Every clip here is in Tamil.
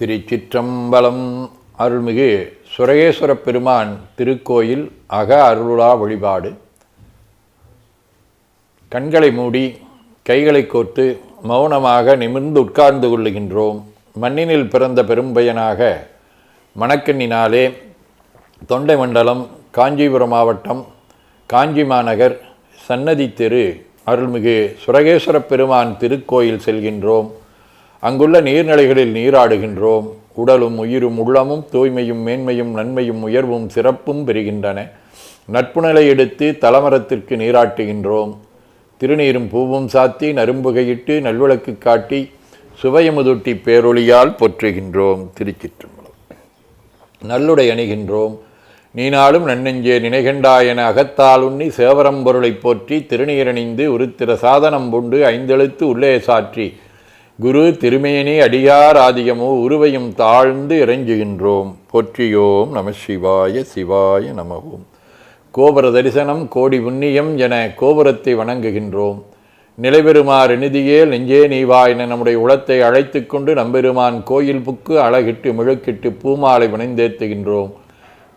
திருச்சிற்றம்பலம் அருள்மிகு சுரகேஸ்வர பெருமான் திருக்கோயில் அக அருளா வழிபாடு. கண்களை மூடி கைகளை கோர்த்து மௌனமாக நிமிர்ந்து உட்கார்ந்து கொள்ளுகின்றோம். மண்ணினில் பிறந்த பெரும்பயனாக மணக்கண்ணினாலே தொண்டை மண்டலம் காஞ்சிபுரம் மாவட்டம் காஞ்சி மாநகர் சன்னதி தெரு அருள்மிகு சுரகேஸ்வர பெருமான் திருக்கோயில் செல்கின்றோம். அங்குள்ள நீர்நிலைகளில் நீராடுகின்றோம். உடலும் உயிரும் உள்ளமும் தூய்மையும் மேன்மையும் நன்மையும் உயர்வும் சிறப்பும் பெறுகின்றன. நட்புநிலை எடுத்து தலமரத்திற்கு நீராட்டுகின்றோம். திருநீரும் பூவும் சாத்தி நரும்புகையிட்டு நல்விளக்கு காட்டி சுவையமுதுட்டி பேரொளியால் போற்றுகின்றோம். திருச்சிற்றம்பலம். நல்லுடை அணிகின்றோம். நீனாலும் நன்னெஞ்சே நினைகண்டா என அகத்தால் உண்ணி சேவரம்பொருளைப் போற்றி திருநீரணிந்து உருத்திர சாதனம் பூண்டு ஐந்தெழுத்து உள்ளே சாற்றி குரு திருமேனி அடியார் ஆதியமோ உருவையும் தாழ்ந்து இறைஞ்சுகின்றோம் போற்றியோம் நம சிவாய சிவாய நமவோம். கோபுர தரிசனம் கோடி புண்ணியம் என கோபுரத்தை வணங்குகின்றோம். நிலைபெறுமாறு நிதியே நெஞ்சே நீவா என நம்முடைய உளத்தை அழைத்து கொண்டு நம்பெருமான் கோயில் புக்கு அழகிட்டு முழுக்கிட்டு பூமாலை வணைந்தேத்துகின்றோம்.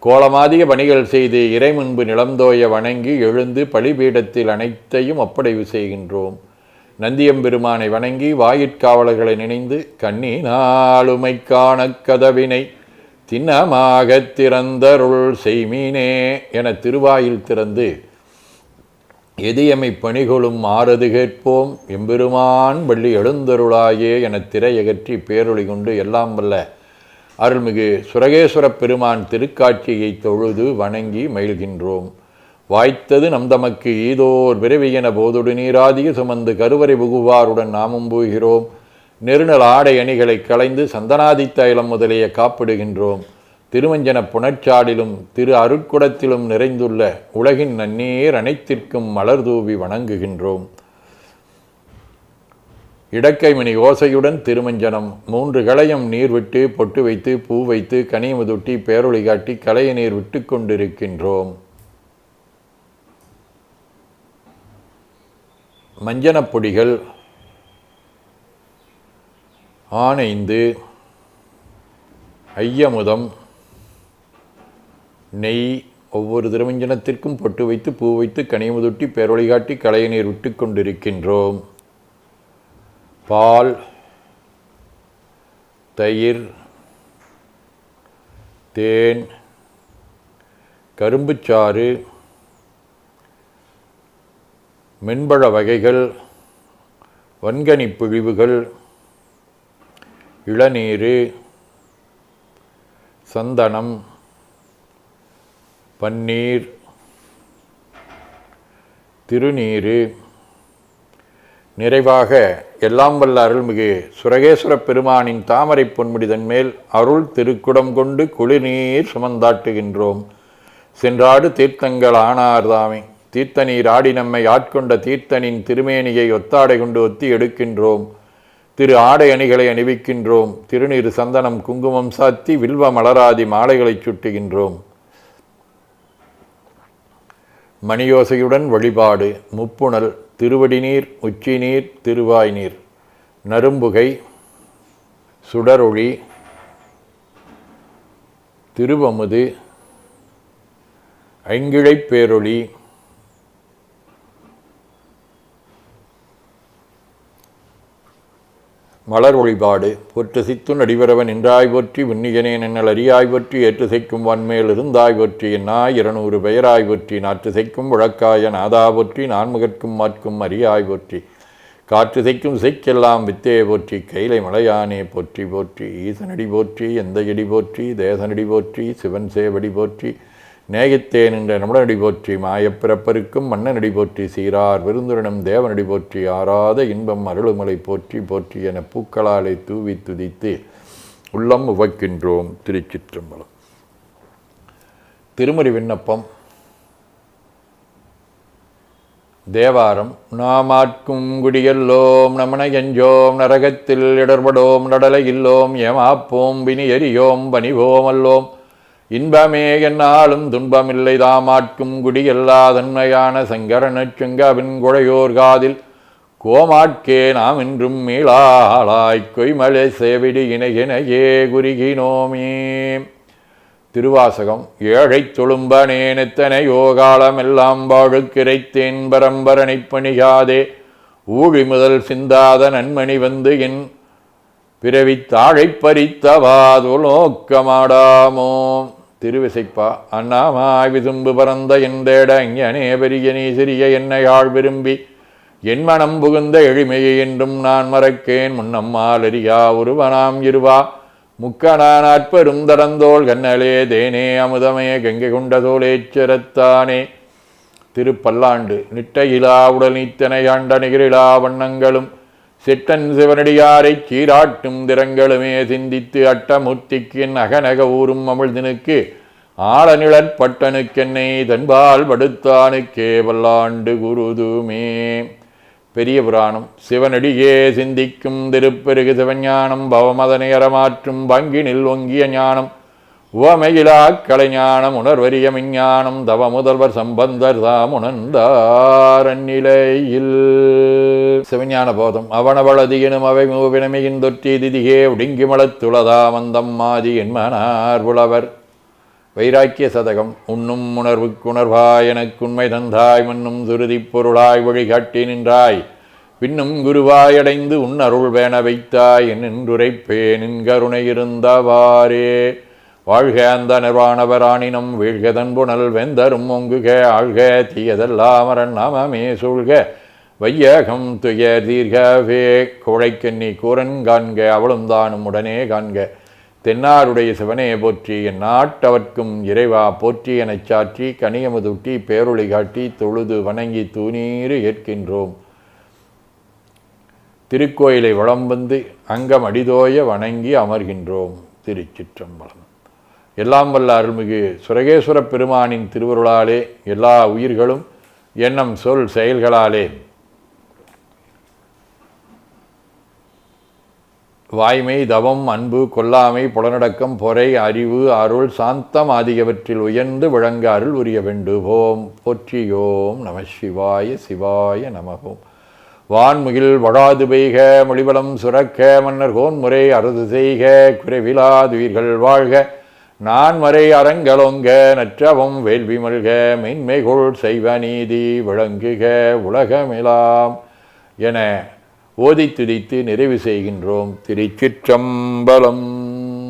கோலமாதிய பணிகள் செய்து இறை முன்பு நிலந்தோய வணங்கி எழுந்து பலிபீடத்தில் அனைத்தையும் ஒப்படைவு செய்கின்றோம். நந்தியம்பெருமானை வணங்கி வாயிற்காவலர்களை நினைந்து கண்ணீனாளுமை காண கதவினை திண்ணமாகத் திறந்தருள் செய்மீனே என திருவாயில் திறந்து எதியமை பணிகொளும் ஆறது கேட்போம் எம்பெருமான் வள்ளி எழுந்தருளாயே என திரையகற்றி பேரொளி கொண்டு எல்லாம் வல்ல அருள்மிகு சுரகேஸ்வரப் பெருமான் திருக்காட்சியை தொழுது வணங்கி மயில்கின்றோம் வாய்த்தது நம் தமக்கு ஈதோர் விரைவியன போதொடு நீராதிய சுமந்து கருவறை புகுவாருடன் நாமும் போகிறோம். நெருநல் ஆடை அணிகளை களைந்து சந்தனாதி தைலம் முதலிய காப்பிடுகின்றோம். திருமஞ்சன புணர்ச்சாடிலும் திரு அருட்குடத்திலும் நிறைந்துள்ள உலகின் நன்னீர் அனைத்திற்கும் மலர் தூவி வணங்குகின்றோம். இடக்கைமணி ஓசையுடன் திருமஞ்சனம் மூன்று களையம் நீர் விட்டு பொட்டு வைத்து பூ வைத்து கனியமுதுட்டி பேரொளி காட்டி களைய நீர் விட்டு கொண்டிருக்கின்றோம். மஞ்சனப் பொடிகள் ஆனைந்து ஐயமுதம் நெய் ஒவ்வொரு திருமஞ்சனத்திற்கும் பொட்டு வைத்து பூ வைத்து கனிமுதுட்டி பேரொழிகாட்டி காட்டி களைய விட்டு கொண்டிருக்கின்றோம். பால் தயிர் தேன் கரும்புச்சாறு மென்பழ வகைகள் வன்கனி பிழிவுகள் இளநீர் சந்தனம் பன்னீர் திருநீர். நிறைவாக எல்லாம் வல்ல அருள்மிகு சுரகேஸ்வர பெருமானின் தாமரை பொன்முடிதன் மேல் அருள் திருக்குடம் கொண்டு குளிர்நீர் சுமந்தாட்டுகின்றோம். சென்றாடு தீர்த்தங்கள் ஆனார்தாமே. தீர்த்தநீர் ஆடி நம்மை ஆட்கொண்ட தீர்த்தனின் திருமேனியை ஒத்தாடை கொண்டு ஒத்தி எடுக்கின்றோம். திரு ஆடை அணிகளை அணிவிக்கின்றோம். திருநீர் சந்தனம் குங்குமம் சாத்தி வில்வ மலராதி மாலைகளைச் சுட்டுகின்றோம். மணியோசையுடன் வழிபாடு. முப்புணல் திருவடி நீர் உச்சி நீர் திருவாய் நீர் நரும்புகை சுடரொளி திருவமுது ஐங்கிழைப் பேரொளி மலர் வழிபாடு பொற்று சித்து நடிவரவன் என்றாய் போற்றி விண்ணியனே என்னல் அரியாய் போற்றி ஏற்று செய்க்கும் வன்மேல் இருந்தாய் போற்றி என்னாய் இருநூறு பெயராய் போற்றி நாற்று செய்க்கும் விளக்காய நாதா போற்றி நான்முகற்கும் மாற்கும் அரியாய் போற்றி காற்று செய்க்கும் செய்க்கெல்லாம் வித்தே போற்றி கைலை மலையானே போற்றி போற்றி ஈசனடி போற்றி எந்த எடி போற்றி தேசனடி போற்றி சிவன் சேவடி போற்றி நேயத்தேன் என்ற நம்முடனடி போற்றி மாயப்பிறப்பருக்கும் மன்னனடி போற்றி சீரார் விருந்துடனும் தேவனடி போற்றி ஆறாத இன்பம் அருளுமலை போற்றி போற்றி என பூக்களாலை தூவி துதித்து உள்ளம் உவக்கின்றோம் திருச்சிற்றம்பலம். திருமறி விண்ணப்பம். தேவாரம். நாமாட்கும் குடியல்லோம் நமன எஞ்சோம் நரகத்தில் இடர்படோம் நடலை இல்லோம் ஏமாப்போம் வினி எரியோம் பணிவோம் அல்லோம். இன்பமே என்னாலும் துன்பமில்லை தாமாட்கும் குடியல்லா தன்மையான சங்கரனச் செங்கவின் குழையோர் காதில் கோமாட்கே நாம் இன்றும் மீளாளாய் கொய்மலை சேவிடி இணையினையே குறுகினோமே. திருவாசகம் ஏழைத் தொழும்பனேன் எத்தனையோ காலமெல்லாம் வாழுக்கிரைத்தேன் பரம்பரனை பணியாதே. ஊழி முதல் சிந்தாத நன்மணி வந்து என் பிறவித் தாழைப் பறித்தவாது நோக்கமாடாமோ திருவிசைப்பா. அண்ணாமாய் விதும்பு பறந்த என் தேட இங்கனே பெரிய நீ சிறிய என்னையாள் விரும்பி. என் மனம் புகுந்த எளிமையை என்றும் நான் மறக்கேன். முன்னம்மால் அறியா ஒருவனாம் இருவா. முக்கணான் அற்பெரும் தடந்தோள் கண்ணலே தேனே அமுதமே கங்கை கொண்ட தோலேச்சரத்தானே திருப்பல்லாண்டு நிட்டையிலா உடல் நீத்தனையாண்ட நிகரிலா வண்ணங்களும். சிட்டன் சிவனடியாரைச் சீராட்டும் திறங்களுமே சிந்தித்து அட்டமூர்த்திக்கின் அகநக ஊரும் அமிழ்தினுக்கு ஆழநிழற்பட்டனுக்கென்னை தன்பால் படுத்தானுக்கே வல்லாண்டு குருதுமே. பெரிய புராணம். சிவனடியே சிந்திக்கும் திருப்பெருகு சிவஞானம் பவமதனை அறமாற்றும் பங்கினில் ஒங்கிய ஞானம். உவமையிலா கலைஞானம் உணர்வரிய விஞ்ஞானம் தவ முதல்வர் சம்பந்தர் தாம் உணர்ந்தாரநிலையில் சிவஞான போதம் அவனவளதியினும் அவை மூவினமையின் தொற்றி திதிகே ஒடுங்கி மலத்துளதா மந்தம் மாதி என்மனார் புலவர் வைராக்கிய சதகம் உண்ணும் உணர்வுக்குணர்வாய் எனக்குண்மை தந்தாய் மன்னும் சுருதிப் பொருளாய் வழிகாட்டி நின்றாய். பின்னும் குருவாயடைந்து உன்னருள் உன் அருள் வேண வைத்தாய் என்னுரைப்பேன் என் கருணை இருந்தவாறே. வாழ்க அந்த நிர்வாணவராணினம் வீழ்க தன்புணல் வெந்தரும் ஒங்குக ஆழ்க தீயதெல்லாமரன் நாமமே சூழ்க. வையகம் துய தீர்கவே குழைக்கண்ணி கூரன் காண்க அவளும் தானும் உடனே காண்க. தென்னாருடைய சிவனே போற்றி என் நாட்டவர்க்கும் இறைவா போற்றி எனச் சாற்றி கனியமுதுட்டி பேரொளி காட்டி தொழுது வணங்கி தூணீறு ஏற்கின்றோம். திருக்கோயிலை வளம் வந்து அங்கம் அடிதோய வணங்கி அமர்கின்றோம். திருச்சிற்றம்பலம். எல்லாம் வல்ல அருள்மிகு சுரகேஸ்வர பெருமானின் திருவருளாலே எல்லா உயிர்களும் எண்ணம் சொல் செயல்களாலே. வாய்மை தவம் அன்பு கொல்லாமை புலனடக்கம் பொறை அறிவு அருள் சாந்தம் ஆகியவற்றில் உயர்ந்து விளங்க அருள் உரிய வேண்டுவோம். போற்றியோம் நம சிவாய சிவாய நமகோம் வான்முகில் வழாது பெய்க மொழிவளம் சுரக்க மன்னர் கோன்முறை அறுது செய்க குறைவிலாதுயிர்கள் வாழ்க. நான் மறை அறங்கலொங்க நற்றவம் வேள்வி மல்க மென்மைகொள் செய்வ நீதி விளங்குக உலகமிலாம் என ஓதி துதித்து நிறைவு செய்கின்றோம் திருச்சிற்றம்பலம்.